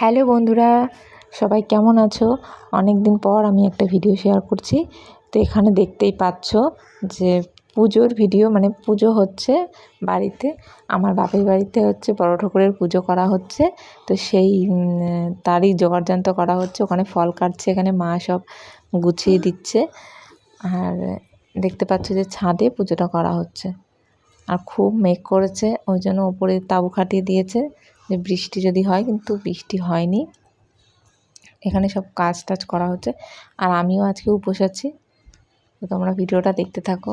Hello বন্ধুরা, সবাই কেমন আছো? অনেক দিন পর আমি একটা ভিডিও শেয়ার করছি। তো এখানে দেখতেই পাচ্ছ যে পুজোর ভিডিও মানে পুজো হচ্ছে বাড়িতে। আমার বাপের বাড়িতে হচ্ছে বড় ঠাকুরের পুজো করা হচ্ছে। তো সেই তারই জোগাড়যন্ত্র করা হচ্ছে। ওখানে ফল কাটছে, এখানে মা সব গুছিয়ে দিচ্ছে। আর দেখতে পাচ্ছ যে ছাদে পুজোটা করা হচ্ছে। আর খুব মেঘ করেছে, ওই জন্য ওপরে তাঁবু খাটিয়ে দিয়েছে। যে বৃষ্টি যদি হয়, কিন্তু বৃষ্টি হয়নি। এখানে সব কাজ টাজ করা হচ্ছে। আর আমিও আজকে উপোস আছি। তো তোমরা ভিডিওটা দেখতে থাকো।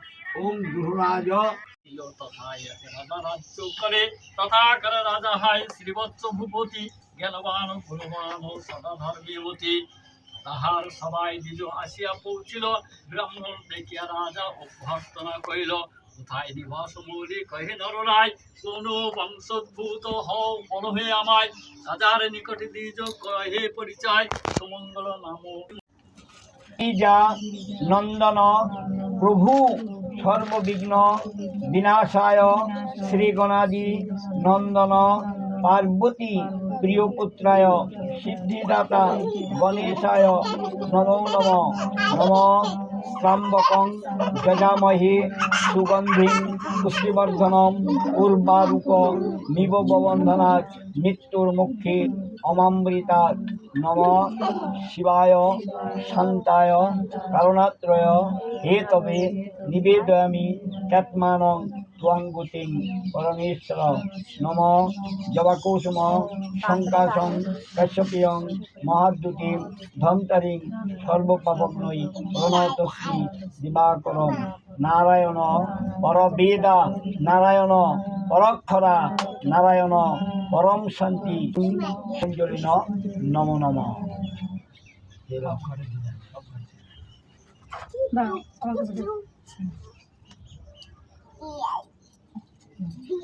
ওম গুরুরাজ। করে তথাকর রাজা হায় শ্রীবৎস ভূপতি জ্ঞানবান গুণবান সদা ধর্মীয়তী তাহার সবাই নিজ আসিয়া পৌঁছিল ব্রাহ্মণ দেখিয়া রাজা অভ্যর্থনা কহিল কোথায় নিবাস মৌলি? কহে নররায় কোন বংশোদ্ভূত হও বলহে আমায়। রাজার নিকটে দ্বিজ কহে পরিচয় সুমঙ্গল নাম। যা নন্দন প্রভু সর্ববিঘ্ন বিনাশায় শ্রীগণাদি নন্দন পার্বতী প্রিয়পুত্রায় সিদ্ধিদাতা গণেশায় নমো নম। নম। ত্রাম্বকং যজামহে সুগন্ধিং পুষ্টিবর্ধনম উর্বারুক নিব ববন্ধনাথ মৃত্যুর মুখে অমামৃতাৎ। নম শিবায় শান্তায় কারণাত্রয়। হে তবে নিবেদয়ামি ক্যাত্মানং ত্বঙ্গুতিং পরমেশ্বর নম জবাকুসুম শঙ্কাশং কাশ্যপিয়ং মহাদ্যুতিং ধন্তারিং সর্বপাপগ্নৈ প্রণতশ্রী দিবাকরম। নারায়ণ পরবেদা, নারায়ণ পরক্ষরা, নারায়ণ পরম শান্তি। সঞ্জলিন নম নম।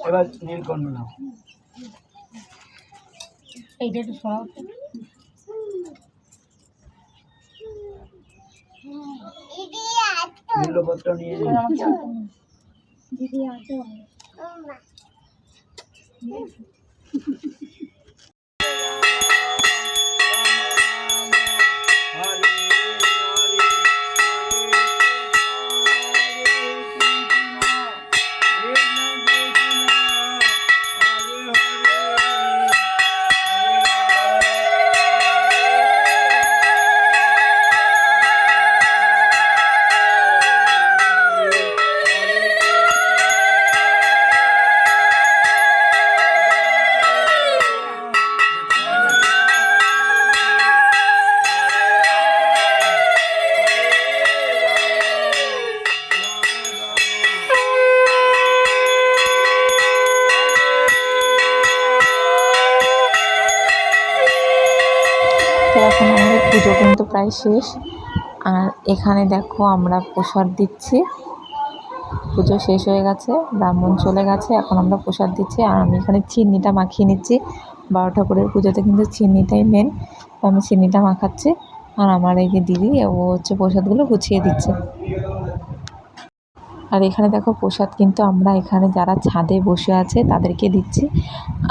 এবার নীলকণ্ঠ নাও। এইটা একটু শোনাও তো। বিল্লপত্র নিয়ে দিদি প্রায় শেষ। আর এখানে দেখো আমরা প্রসাদ দিচ্ছি। পুজো শেষ হয়ে গেছে, ব্রাহ্মণ চলে গেছে, এখন আমরা প্রসাদ দিচ্ছি। আর আমি এখানে চিনিটা মাখিয়ে নিচ্ছি। বারো ঠাকুরের পুজোতে কিন্তু চিনিটাই মেন তো আমি চিনিটা মাখাচ্ছি। আর আমার এই যে দিদি, ও হচ্ছে প্রসাদগুলো গুছিয়ে দিচ্ছে। আর এখানে দেখো প্রসাদ কিন্তু আমরা এখানে যারা ছাদে বসে আছে তাদেরকে দিচ্ছি।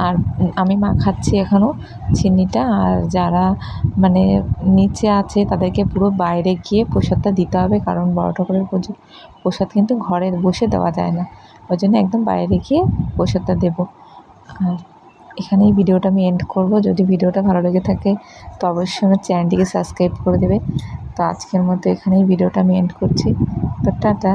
আর আমি মা খাচ্ছি এখনও চিনিটা আর যারা মানে নিচে আছে তাদেরকে পুরো বাইরে গিয়ে প্রসাদটা দিতে হবে কারণ বড় ঠাকুরের প্রসাদ কিন্তু ঘরে বসে দেওয়া যায় না। ওই জন্য একদম বাইরে গিয়ে প্রসাদটা দেবো। আর এখানেই ভিডিওটা আমি এন্ড করব। যদি ভিডিওটা ভালো লেগে থাকে তো অবশ্যই আমার চ্যানেলটিকে সাবস্ক্রাইব করে দেবে। তো আজকের মতো এখানেই ভিডিওটা আমি এন্ড করছি। তো টাটা।